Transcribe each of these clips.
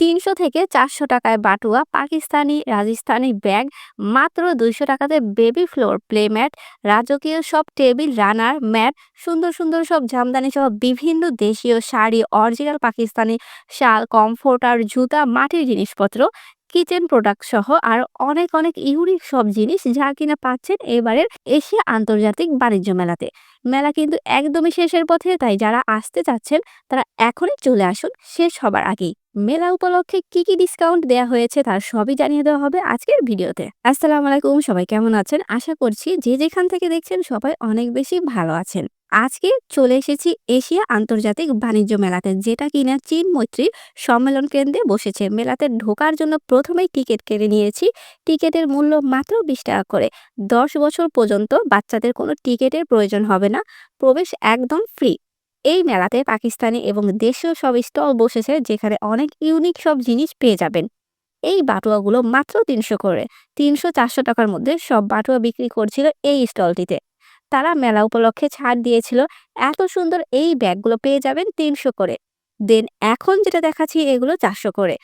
তিনশো থেকে চারশো টাকায় বাটুয়া, পাকিস্তানি রাজস্থানি ব্যাগ, মাত্র দুইশো টাকাতে বেবি ফ্লোর প্লে ম্যাট, রাজকীয় সব টেবিল, রানার, ম্যাট, সুন্দর সুন্দর সব জামদানি সহ বিভিন্ন দেশীয় শাড়ি, অরিজিনাল পাকিস্তানি শাল কমফোর্টার জুতা, মাটির জিনিসপত্র, কিচেন প্রোডাক্ট সহ আর অনেক অনেক ইউনিক সব জিনিস যা কিনা পাচ্ছেন এবারের এশিয়া আন্তর্জাতিক বাণিজ্য মেলাতে। মেলা কিন্তু একদমই শেষের পথে, তাই যারা আসতে চাচ্ছেন, তারা এখনই চলে আসুন, শেষ হবার আগেই। মেলা উপলক্ষে কি কি ডিসকাউন্ট দেওয়া হয়েছে তার সবই জানিয়ে দেওয়া হবে আজকের ভিডিওতে। আসসালামু আলাইকুম, সবাই কেমন আছেন? আশা করছি যে যেখান থেকে দেখছেন সবাই অনেক বেশি ভালো আছেন। আজকে চলে এসেছি এশিয়া আন্তর্জাতিক বাণিজ্য মেলাতে, যেটা কিনা চীন মৈত্রী সম্মেলন কেন্দ্রে বসেছে। মেলাতে ঢোকার জন্য প্রথমেই টিকিট কেটে নিয়েছি। টিকিটের মূল্য মাত্র বিশ টাকা করে। দশ বছর পর্যন্ত বাচ্চাদের কোনো টিকিটের প্রয়োজন হবে না। প্রবেশ একদম ফ্রি। এই মেলাতে পাকিস্তানি এবং দেশীয় সব স্টল বসেছে যেখানে অনেক ইউনিক সব জিনিস পেয়ে যাবেন। এই বাটুয়াগুলো মাত্র তিনশো করে, তিনশো চারশো টাকার মধ্যে সব বাটুয়া বিক্রি করছিল এই স্টলটিতে। তারা মেলা উপলক্ষে ছাড় দিয়েছিল, এত সুন্দর এই ব্যাগগুলো পেয়ে যাবেন তিনশো করে। দেন এখন যেটা দেখাচ্ছি এগুলো চারশো করে।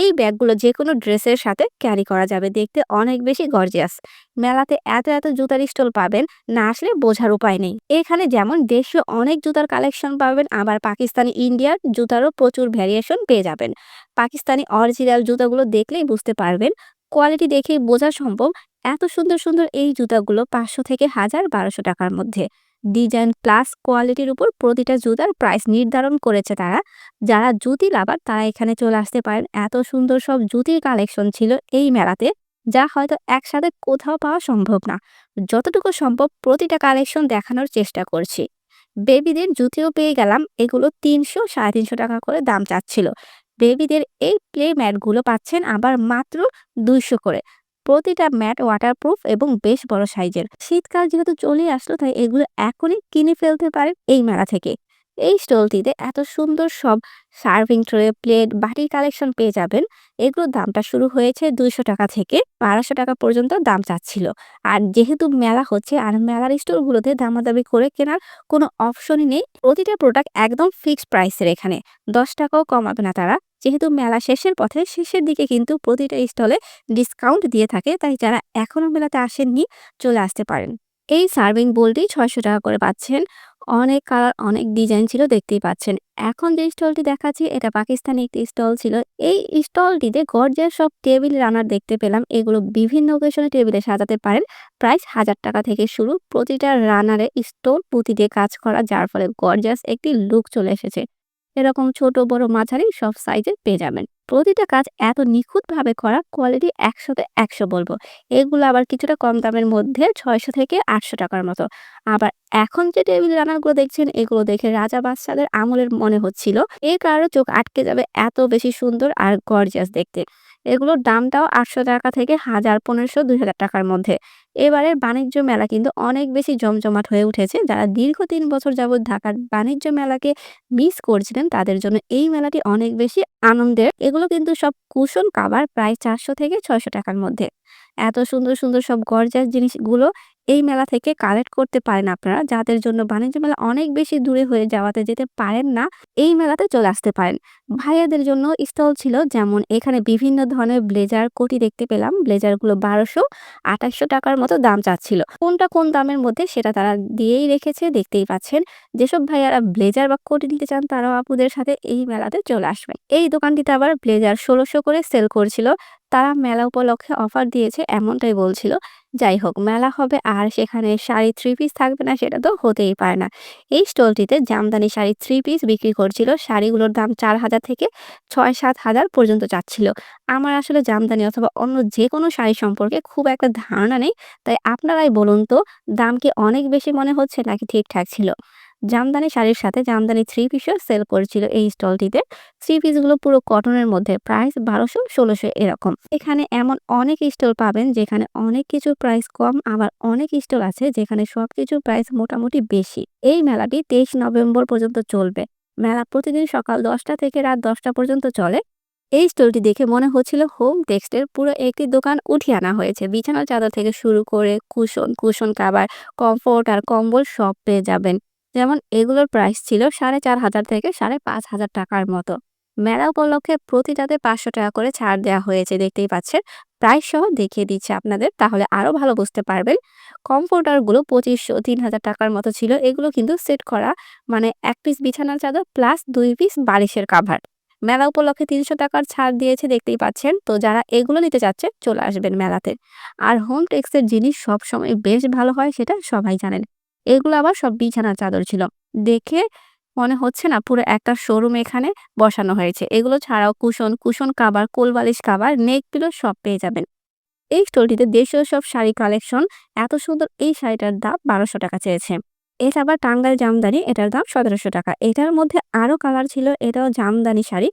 এই ব্যাগগুলো যে কোনো ড্রেসের সাথে ক্যারি করা যাবে। দেখতে অনেক বেশি গর্জিয়াস। মেলাতে এত এত জুতার স্টল পাবেন না আসলে বোঝার উপায় নেই। এখানে যেমন দেশীয় অনেক জুতার কালেকশন পাবেন, আবার পাকিস্তানি, ইন্ডিয়ার জুতারও প্রচুর ভ্যারিয়েশন পেয়ে যাবেন। পাকিস্তানি অরিজিনাল জুতাগুলো দেখলেই বুঝতে পারবেন কোয়ালিটি দেখেই বোঝা সম্ভব এত সুন্দর সুন্দর এই জুতাগুলো পাঁচশো থেকে হাজার বারোশো টাকার মধ্যে। ডিজাইন প্লাস কোয়ালিটির উপর প্রতিটা জুতার প্রাইস নির্ধারণ করেছে তারা। যারা জুতি লাভার, তারা এখানে চলে আসতে পারেন। এত সুন্দর সব জুতির কালেকশন ছিল এই মেলাতে, যা হয়তো একসাথে কোথাও পাওয়া সম্ভব না। যতটুকু সম্ভব প্রতিটা কালেকশন দেখানোর চেষ্টা করছি। বেবিদের জুতিও পেয়ে গেলাম। এগুলো তিনশো, সাড়ে তিনশো টাকা করে দাম চাচ্ছিল। বেবিদের এই প্লে ম্যাটগুলো পাচ্ছেন আবার মাত্র দুইশো করে। প্রতিটা ম্যাট ওয়াটারপ্রুফ এবং বেশ বড় সাইজের। শীতকাল যেহেতু চলে আসলো, তাই এগুলো এখনই কিনে ফেলতে পারেন এই মেলা থেকে। এই স্টলটিতে এত সুন্দর সব সার্ভিং ট্রে, প্লেট, বাটির কালেকশন পেয়ে যাবেন। এগুলোর দামটা শুরু হয়েছে দুইশো টাকা থেকে বারোশো টাকা পর্যন্ত দাম চাচ্ছিল। আর যেহেতু মেলা হচ্ছে, আর মেলার স্টোরগুলোতে দামাদামি করে কেনার কোনো অপশনই নেই, প্রতিটা প্রোডাক্ট একদম ফিক্সড প্রাইসের এখানে। দশ টাকাও কমাবে না তারা। যেহেতু মেলা শেষের পথে শেষের দিকে কিন্তু প্রতিটা স্টলে ডিসকাউন্ট দিয়ে থাকে, তাই যারা এখনও মেলাতে আসেননি চলে আসতে পারেন। এই সার্ভিং বোলটি ছয়শো টাকা করে পাচ্ছেন। অনেক কালার অনেক ডিজাইন ছিল, দেখতেই পাচ্ছেন। এখন যে স্টলটি দেখাচ্ছি, এটা পাকিস্তানি একটি স্টল ছিল। এই স্টলটিতে গর্জের সব টেবিল রানার দেখতে পেলাম। এগুলো বিভিন্ন ওকেশনে টেবিলে সাজাতে পারেন। প্রাইস হাজার টাকা থেকে শুরু। প্রতিটা রানারে স্টোন পুঁতি দিয়ে কাজ করা, যার ফলে গর্জাস একটি লুক চলে এসেছে। এরকম ছোট, বড়, মাঝারি সব সাইজে পেয়ে যাবেন। প্রতিটা কাজ এত নিখুঁতভাবে করা কোয়ালিটি একশোতে একশো বলব। এগুলো আবার কিছুটা কম দামের মধ্যে ছয়শো থেকে আটশো টাকার মতো। আবার এখন যে টেবিল রানারগুলো দেখছেন, এগুলো দেখে রাজা বাদশাদের আমলের মনে হচ্ছিল। এর কারণে চোখ আটকে যাবে এত বেশি সুন্দর আর গর্জিয়াস দেখতে। এগুলোর দামটাও আটশো টাকা থেকে হাজার পনেরোশো দুই হাজার টাকার মধ্যে। এবারের বাণিজ্য মেলা কিন্তু অনেক বেশি জমজমাট হয়ে উঠেছে। যারা দীর্ঘ তিন বছর যাবৎ ঢাকার বাণিজ্য মেলাকে মিস করছিলেন, তাদের জন্য এই মেলাটি অনেক বেশি আনন্দের। এগুলো কিন্তু সব কুশন কাবার প্রায় চারশো থেকে ছয়শো টাকার মধ্যে। এত সুন্দর সুন্দর সব গর্জাস জিনিসগুলো এই মেলা থেকে কালেক্ট করতে পারেন আপনারা। যাদের জন্য বাণিজ্য মেলা অনেক বেশি দূরে হয়ে যাওয়াতে যেতে পারেন না, এই মেলাতে চলে আসতে পারেন। ভাইয়াদের জন্য স্টল ছিল যেমন এখানে বিভিন্ন ধরনের ব্লেজার কোটি দেখতে পেলাম। ব্লেজারগুলো বারোশো, আঠাশশো টাকার মতো দাম চাচ্ছিল। কোনটা কোন দামের মধ্যে সেটা তারা দিয়েই রেখেছে, দেখতেই পাচ্ছেন। যেসব ভাইয়ারা ব্লেজার বা কোটি নিতে চান তারাও আপুদের সাথে এই মেলাতে চলে আসবেন। এই দোকানটিতে আবার ব্লেজার ষোলোশো করে সেল করছিল। তারা মেলা উপলক্ষে অফার দিয়েছে এমনটাই বলছিল। যাই হোক, মেলা হবে আর সেখানে শাড়ি থ্রি পিস থাকবে না সেটা তো হতেই পারে না। এই স্টলটিতে জামদানি শাড়ি থ্রি পিস বিক্রি করছিল। শাড়িগুলোর দাম চার হাজার থেকে ছয় সাত হাজার পর্যন্ত যাচ্ছিল। আমার আসলে জামদানি অথবা অন্য যে কোনো শাড়ি সম্পর্কে খুব একটা ধারণা নেই। তাই আপনারাই বলুন তো, দাম কি অনেক বেশি মনে হচ্ছে নাকি ঠিকঠাক ছিল? জামদানি শাড়ির সাথে জামদানি থ্রি পিসও সেল করেছিল এই স্টলটিতে। থ্রি পিসগুলো পুরো কটনের মধ্যে প্রাইস বারোশো, ষোলোশো এরকম। এখানে এমন অনেক স্টল পাবেন যেখানে অনেক কিছু প্রাইস কম, আবার অনেক স্টল আছে যেখানে সব কিছু প্রাইস মোটামুটি বেশি। এই মেলাটি তেইশ নভেম্বর পর্যন্ত চলবে। মেলা প্রতিদিন সকাল দশটা থেকে রাত দশটা পর্যন্ত চলে। এই স্টলটি দেখে মনে হচ্ছিল হোম টেক্সটের পুরো একটি দোকান উঠিয়ে আনা হয়েছে। বিছানার চাদর থেকে শুরু করে কুশন কুশন, কাবার কমফোর্ট আর কম্বল সব পেয়ে যাবেন। যেমন এগুলোর প্রাইস ছিল সাড়ে চার হাজার থেকে সাড়ে পাঁচ হাজার টাকার মতো। মেলা উপলক্ষে প্রতিটাতে পাঁচশো টাকা করে ছাড় দেওয়া হয়েছে, দেখতেই পাচ্ছেন। প্রাইস সহ দেখিয়ে দিচ্ছে আপনাদের, তাহলে আরও ভালো বুঝতে পারবেন। কমফোর্টারগুলো পঁচিশশো, তিন হাজার টাকার মতো ছিল। এগুলো কিন্তু সেট করা মানে এক পিস বিছানার চাদর প্লাস দুই পিস বালিশের কাভার মেলা উপলক্ষে তিনশো টাকার ছাড় দিয়েছে, দেখতেই পাচ্ছেন। তো যারা এগুলো নিতে চাচ্ছে, চলে আসবেন মেলাতে। আর হোম টেক্সের জিনিস সব সময় বেশ ভালো হয়, সেটা সবাই জানেন। এগুলো আবার সব বিছানার চাদর ছিল। দেখে মনে হচ্ছে না পুরো একটা শোরুম এখানে বসানো হয়েছে। এগুলো ছাড়াও কুশন কুশন কাবার, কোলবালিশ কাবার, নেক পিলো সব পেয়ে যাবেন। এই স্টোরটিতে দেশীয় সব শাড়ি কালেকশন এত সুন্দর এই শাড়িটার দাম বারোশো টাকা চেয়েছে। এটা আবার টাঙ্গাইল জামদানি, এটার দাম সতেরোশো টাকা। এটার মধ্যে আরও কালার ছিল, এটাও জামদানি শাড়ি।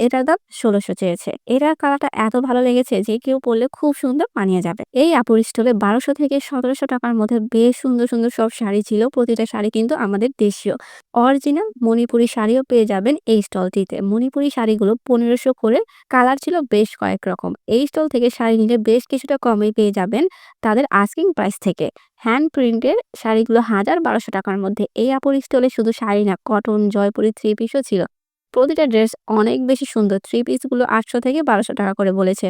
এটার দাম ষোলোশো চেয়েছে। এটার কালারটা এত ভালো লেগেছে যে কেউ পরলে খুব সুন্দর মানিয়ে যাবে। এই আপুর স্টলে বারোশো থেকে সতেরোশো টাকার মধ্যে বেশ সুন্দর সুন্দর সব শাড়ি ছিল। প্রতিটা শাড়ি কিন্তু আমাদের দেশীয়। অরিজিনাল মণিপুরি শাড়িও পেয়ে যাবেন এই স্টলটিতে। মণিপুরি শাড়িগুলো পনেরোশো করে কালার ছিল বেশ কয়েক রকম। এই স্টল থেকে শাড়ি নিলে বেশ কিছুটা কমে পেয়ে যাবেন তাদের আস্কিং প্রাইস থেকে। হ্যান্ড প্রিন্টের শাড়িগুলো হাজার বারোশো টাকার মধ্যে। এই আপুর স্টলে শুধু শাড়ি না কটন জয়পুরি থ্রি পিসও ছিল। প্রতিটা ড্রেস অনেক বেশি সুন্দর। থ্রি পিসগুলো আটশো থেকে বারোশো টাকা করে বলেছে।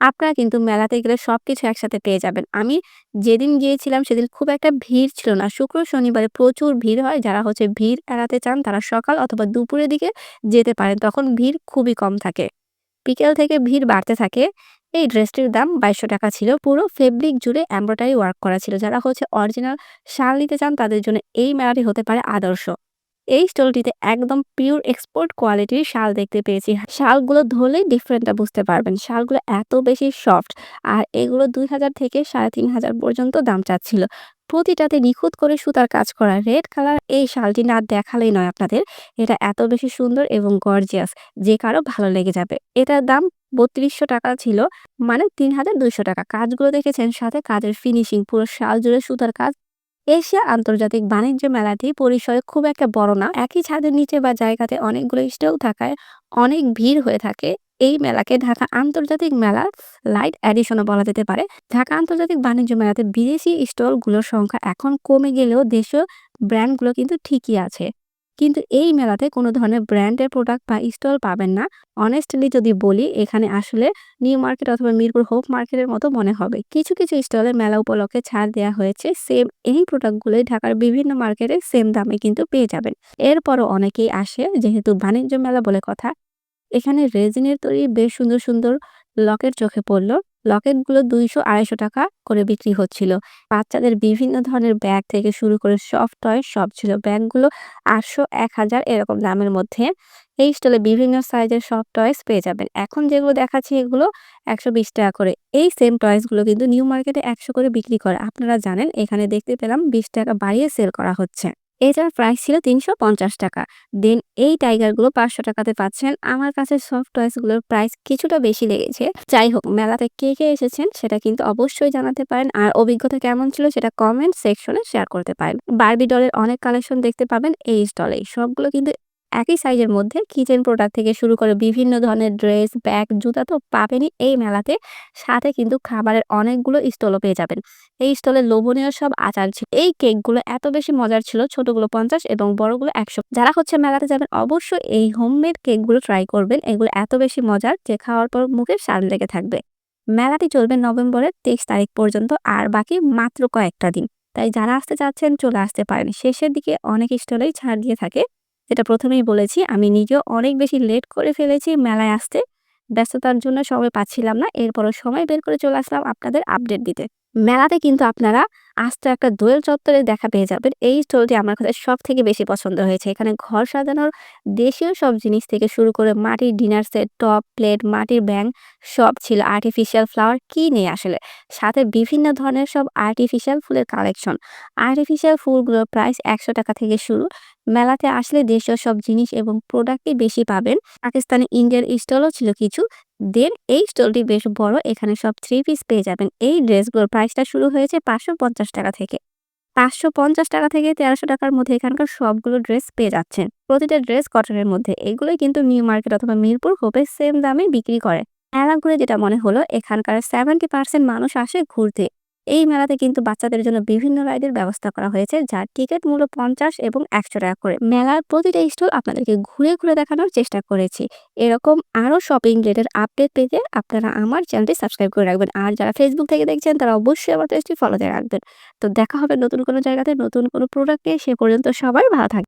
আপনারা কিন্তু মেলাতে গেলে সব কিছু একসাথে পেয়ে যাবেন। আমি যেদিন গিয়েছিলাম সেদিন খুব একটা ভিড় ছিল না। শুক্র, শনিবারে প্রচুর ভিড় হয়। যারা হচ্ছে ভিড় এড়াতে চান তারা সকাল অথবা দুপুরের দিকে যেতে পারেন। তখন ভিড় খুবই কম থাকে। বিকেল থেকে ভিড় বাড়তে থাকে। এই ড্রেসটির দাম বাইশশো টাকা ছিল। পুরো ফেব্রিক জুড়ে এমব্রয়ডারি ওয়ার্ক করা ছিল। যারা হচ্ছে অরিজিনাল শাল নিতে চান তাদের জন্য এই মেলাটি হতে পারে আদর্শ। এই স্টলটিতে একদম পিওর এক্সপোর্ট কোয়ালিটির শাল দেখতে পেয়েছি। শালগুলো ধরলেই ডিফারেন্টটা বুঝতে পারবেন। শালগুলো এত বেশি সফট আর এগুলো দুই হাজার থেকে সাড়ে তিন হাজার পর্যন্ত দাম চাচ্ছিল। প্রতিটাতে নিখুঁত করে সুতার কাজ করা রেড কালার এই শালটি না দেখালেই নয় আপনাদের। এটা এত বেশি সুন্দর এবং গর্জিয়াস যে কারও ভালো লেগে যাবে। এটার দাম বত্রিশশো টাকা ছিল মানে তিন হাজার দুইশো টাকা। কাজগুলো দেখেছেন, সাথে কাজের ফিনিশিং পুরো শাল জুড়ে সুতার কাজ এশিয়া আন্তর্জাতিক বাণিজ্য মেলাটি পরিসরে খুব একটা বড় না। একই ছাদের নিচে বা জায়গাতে অনেকগুলো স্টল থাকায় অনেক ভিড় হয়ে থাকে। এই মেলাকে ঢাকা আন্তর্জাতিক মেলা লাইট এডিশনও বলা যেতে পারে। ঢাকা আন্তর্জাতিক বাণিজ্য মেলাতে বিদেশি স্টলগুলোর সংখ্যা এখন কমে গেলেও দেশীয় ব্র্যান্ডগুলো কিন্তু ঠিকই আছে। কিন্তু এই মেলাতে কোনো ধরনের ব্র্যান্ডের প্রোডাক্ট বা স্টল পাবেন না। অনেস্টলি যদি বলি, এখানে আসলে নিউ মার্কেট অথবা মিরপুর হোপ মার্কেটের মতো মনে হবে। কিছু কিছু স্টলে মেলা উপলক্ষে ছাড় দেওয়া হয়েছে। সেম এই প্রোডাক্টগুলোই ঢাকার বিভিন্ন মার্কেটে সেম দামে কিন্তু পেয়ে যাবেন। এরপরও অনেকেই আসে, যেহেতু বাণিজ্য মেলা বলে কথা। এখানে রেজিনের তৈরি বেশ সুন্দর সুন্দর লকেট চোখে পড়ল। লকেটগুলো দুইশো আড়াইশো টাকা করে বিক্রি হচ্ছিল। বাচ্চাদের বিভিন্ন ধরনের ব্যাগ থেকে শুরু করে সফট টয় সব ছিল। ব্যাগগুলো আটশো এক হাজার এরকম দামের মধ্যে। এই স্টলে বিভিন্ন সাইজের সব টয়েস পেয়ে যাবেন। এখন যেগুলো দেখাচ্ছি এগুলো একশো বিশ টাকা করে। এই সেম টয়েসগুলো কিন্তু নিউ মার্কেটে একশো করে বিক্রি করে। আপনারা জানেন, এখানে দেখতে পেলাম বিশ টাকা বাড়িয়ে সেল করা হচ্ছে। এটার প্রাইস ছিল তিনশো পঞ্চাশ টাকা। দেন এই টাইগারগুলো পাঁচশো টাকাতে পাচ্ছেন। আমার কাছে সফট টয়েসগুলোর প্রাইস কিছুটা বেশি লেগেছে। যাই হোক, মেলাতে কে কে এসেছেন সেটা কিন্তু অবশ্যই জানাতে পারেন। আর অভিজ্ঞতা কেমন ছিল সেটা কমেন্ট সেকশনে শেয়ার করতে পারেন। বারবি ডলের অনেক কালেকশন দেখতে পাবেন এই স্টলেই সবগুলো কিন্তু একই সাইজের মধ্যে কিচেন প্রোডাক্ট থেকে শুরু করে বিভিন্ন ধরনের ড্রেস ব্যাগ জুতা তো পাবেনই এই মেলাতে। সাথে কিন্তু খাবারের অনেকগুলো স্টলও পেয়ে যাবেন। এই স্টলে লোভনীয় সব আচার ছিল। এই কেকগুলো এত বেশি মজার ছিল, ছোটগুলো পঞ্চাশ এবং বড়গুলো একশো। যারা হচ্ছে মেলাতে যাবেন, অবশ্যই এই হোমমেড কেকগুলো ট্রাই করবেন। এগুলো এত বেশি মজার যে খাওয়ার পর মুখে স্বাদ লেগে থাকবে। মেলাটি চলবে নভেম্বরের তেইশ তারিখ পর্যন্ত, আর বাকি মাত্র কয়েকটা দিন। তাই যারা আসতে চাচ্ছেন, চলে আসতে পারেন। শেষের দিকে অনেক স্টলেই ছাড় দিয়ে থাকে। যেটা প্রথমেই বলেছি, আমি নিজেও অনেক বেশি লেট করে ফেলেছি মেলায় আসতে। ব্যস্ততার জন্য সময় পাচ্ছিলাম না। এরপরও সময় বের করে চলে আসলাম আপনাদের আপডেট দিতে। মেলাতে কিন্তু আপনারা আস্ত একটা দোয়েল চত্বরে দেখা পেয়ে যাবেন। এই স্টলটি আমার কাছে সব থেকে বেশি পছন্দ হয়েছে। এখানে ঘর সাজানোর দেশীয় সব জিনিস থেকে শুরু করে মাটির ডিনার সেট, টপ প্লেট, মাটির ব্যাং সব ছিল আর্টিফিশিয়াল ফ্লাওয়ার কি নেই আসলে। সাথে বিভিন্ন ধরনের সব আর্টিফিশিয়াল ফুলের কালেকশন আর্টিফিশিয়াল ফুলগুলোর প্রাইস একশো টাকা থেকে শুরু। মেলাতে আসলে দেশীয় সব জিনিস এবং প্রোডাক্টই বেশি পাবেন। পাকিস্তানি ইন্ডিয়ান স্টলও ছিল কিছু। দেন এই স্টলটি বেশ বড়। এখানে সব থ্রি পিস পেয়ে যাবেন। এই ড্রেসগুলোর প্রাইসটা শুরু হয়েছে পাঁচশো পঞ্চাশ টাকা থেকে। পাঁচশো পঞ্চাশ টাকা থেকে তেরোশো টাকার মধ্যে এখানকার সবগুলো ড্রেস পেয়ে যাচ্ছেন। প্রতিটা ড্রেস কটনের মধ্যে। এগুলোই কিন্তু নিউ মার্কেট অথবা মিরপুর হোপে সেম দামে বিক্রি করে। এলাকা যেটা মনে হলো, এখানকার সেভেন্টি পার্সেন্ট মানুষ আসে ঘুরতে। এই মেলাতে কিন্তু বাচ্চাদের জন্য বিভিন্ন রাইডের ব্যবস্থা করা হয়েছে, যার টিকিট মূল্য পঞ্চাশ এবং একশো টাকা করে। মেলার প্রতিটা স্টল আপনাদেরকে ঘুরে ঘুরে দেখানোর চেষ্টা করেছি। এরকম আরও শপিং রিলেটেড আপডেট পেতে আপনারা আমার চ্যানেলটি সাবস্ক্রাইব করে রাখবেন। আর যারা ফেসবুক থেকে দেখছেন, তারা অবশ্যই আমার পেজটি ফলোতে রাখবেন। তো দেখা হবে নতুন কোনো জায়গাতে, নতুন কোনো প্রোডাক্ট নিয়ে, সে পর্যন্ত সবাই ভালো থাকবে